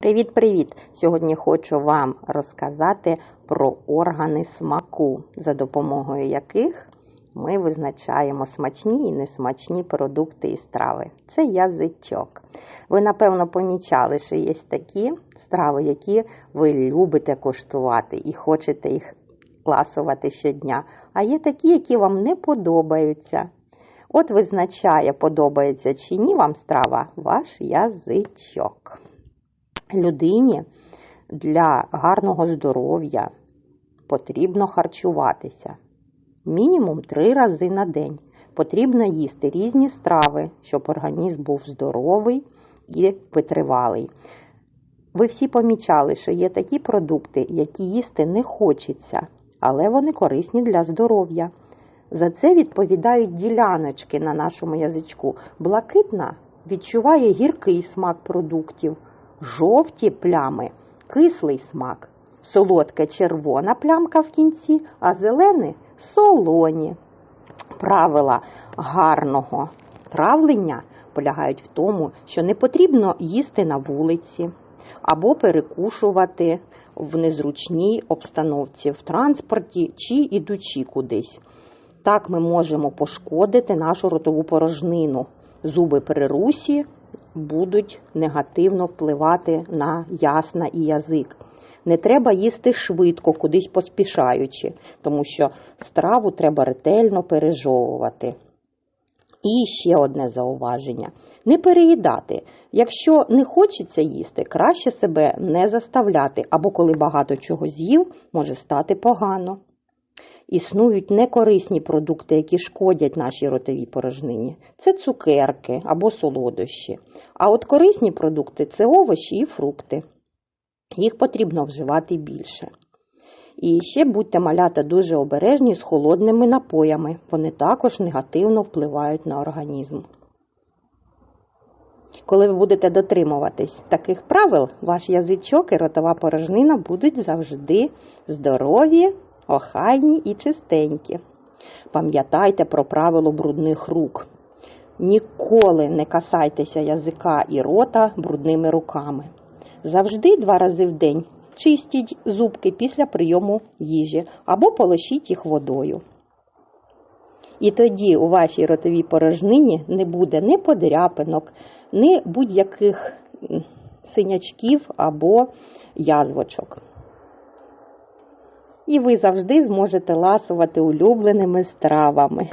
Привіт-привіт! Сьогодні хочу вам розказати про органи смаку, за допомогою яких ми визначаємо смачні і несмачні продукти і страви. Це язичок. Ви, напевно, помічали, що є такі страви, які ви любите коштувати і хочете їх ласувати щодня. А є такі, які вам не подобаються. От визначає, подобається чи ні вам страва ваш язичок людині для гарного здоров'я потрібно харчуватися. Мінімум три рази на день. Потрібно їсти різні страви, щоб організм був здоровий і витривалий. Ви всі помічали, що є такі продукти, які їсти не хочеться, але вони корисні для здоров'я. За це відповідають діляночки на нашому язичку. Блакитна відчуває гіркий смак продуктів, жовті плями кислий смак, солодка червона плямка в кінці, а зелені солоні. Правила гарного травлення полягають в тому, що не потрібно їсти на вулиці або перекушувати в незручній обстановці в транспорті чи ідучи кудись. Так ми можемо пошкодити нашу ротову порожнину. Зуби при русі будуть негативно впливати на ясна і язик. Не треба їсти швидко, кудись поспішаючи, тому що страву треба ретельно пережовувати. І ще одне зауваження: не переїдати. Якщо не хочеться їсти, краще себе не заставляти, або коли багато чого з'їв, може стати погано. Існують некорисні продукти, які шкодять нашій ротовій порожнині. Це цукерки або солодощі. А от корисні продукти це овочі і фрукти. Їх потрібно вживати більше. І ще будьте малята дуже обережні з холодними напоями. Вони також негативно впливають на організм. Коли ви будете дотримуватись таких правил, ваш язичок і ротова порожнина будуть завжди здорові, охайні і чистенькі. Пам'ятайте про правило брудних рук. Ніколи не касайтеся язика і рота брудними руками. Завжди два рази в день чистіть зубки після прийому їжі або полощіть їх водою. І тоді у вашій ротовій порожнині не буде ні подряпинок, ні будь-яких синячків або язвочок. І ви завжди зможете ласувати улюбленими стравами.